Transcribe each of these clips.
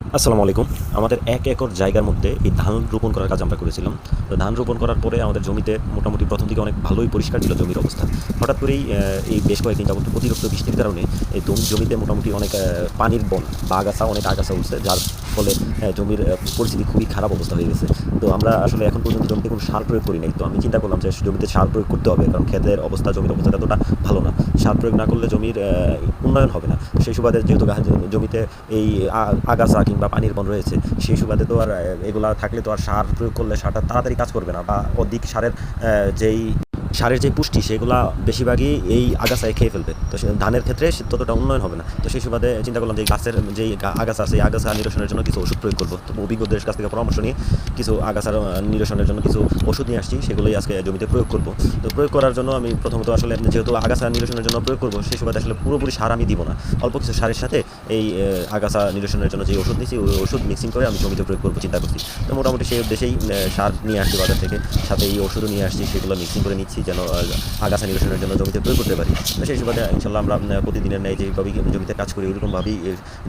আসসালামু আলাইকুম। আমাদের এক একর জায়গার মধ্যে এই ধান রোপণ করার কাজ আমরা করেছিলাম। তো ধান রোপণ করার পরে আমাদের জমিতে মোটামুটি প্রথম দিকে অনেক ভালোই পরিষ্কার ছিল জমির অবস্থা। হঠাৎ করেই এই বেশ কয়েকদিন যাবত অতিরিক্ত বৃষ্টির কারণে এই জম- জমিতে মোটামুটি অনেক পানির বন বা আগাছা অনেক আগাছা উঠছে, যার ফলে জমির পরিস্থিতি খুবই খারাপ অবস্থা হয়ে গেছে। তো আমরা আসলে এখন পর্যন্ত জমিতে কোনো সার প্রয়োগ করি নাই। তো আমি চিন্তা করলাম যে জমিতে সার প্রয়োগ করতে হবে, কারণ ক্ষেতের অবস্থা, জমির অবস্থা এতটা ভালো না। সার প্রয়োগ না করলে জমির উন্নয়ন হবে না। সেই সুবাদে যেহেতু জমিতে এই আগাছা কিংবা পানির বন রয়েছে, সেই সুবাদে তো আর, এগুলো থাকলে তো আর সার প্রয়োগ করলে সারটা তাড়াতাড়ি কাজ করবে না বা অধিক সারের যেই সারের যে পুষ্টি, সেগুলা বেশিরভাগই এই আগাছায় খেয়ে ফেলবে। তো ধানের ক্ষেত্রে ততটা উন্নয়ন হবে না। তো সেই সুবাদে চিন্তা করলাম যে গাছের, যে আগাছা আছে আগাছা নিরসনের জন্য কিছু ওষুধ প্রয়োগ করব। তো অভিজ্ঞদের কাছ থেকে পরামর্শ নিয়ে কিছু আগাছার নিরসনের জন্য কিছু ওষুধ নিয়ে আসছি, সেগুলোই আজকে জমিতে প্রয়োগ করব। তো প্রয়োগ করার জন্য আমি প্রথমত আসলে যেহেতু আগাছা নিরসনের জন্য প্রয়োগ করব, সেই সুবাদে আসলে পুরোপুরি সার আমি দিব না। অল্প কিছু সারের সাথে এই আগাছা নিরসনের জন্য যে ওষুধ নিয়েছি ওই ওষুধ মিক্সিং করে আমি জমিতে প্রয়োগ করব, চিন্তা করছি। তো মোটামুটি সেই উদ্দেশ্যেই সার নিয়ে আসছি বাজার থেকে, সাথে এই ওষুধও নিয়ে আসছি, সেগুলো মিক্সিং করে নিচ্ছি যেন আগাছা নিরসনের জন্য জমিতে প্রয়োগ করতে পারি। সেই সুবাদে ইনশাল্লাহ আমরা প্রতিদিনের ন্যায় যেভাবে জমিতে কাজ করি, ওইরকমভাবেই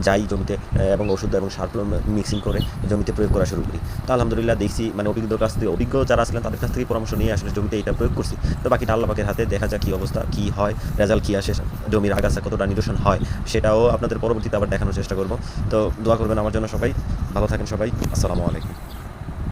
যাই জমিতে এবং ওষুধ এবং সার মিক্সিং করে জমিতে প্রয়োগ করা শুরু করি। তো আলহামদুলিল্লাহ দেখছি মানে অভিজ্ঞদের কাছ থেকে, অভিজ্ঞ যারা আসলেন তাদের কাছ থেকে পরামর্শ নিয়ে আসলে জমিতে এটা প্রয়োগ করছি। তো বাকিটা আল্লাহ পাকের হাতে, দেখা যাক কী অবস্থা, কী হয়, রেজাল্ট কী আসে, জমির আগাছা কতটা নিরসন হয়, সেটাও আপনাদের পরবর্তীতে আবার দেখানোর চেষ্টা করব। তো দোয়া করবেন আমার জন্য সবাই। ভালো থাকেন সবাই। আসসালামু আলাইকুম।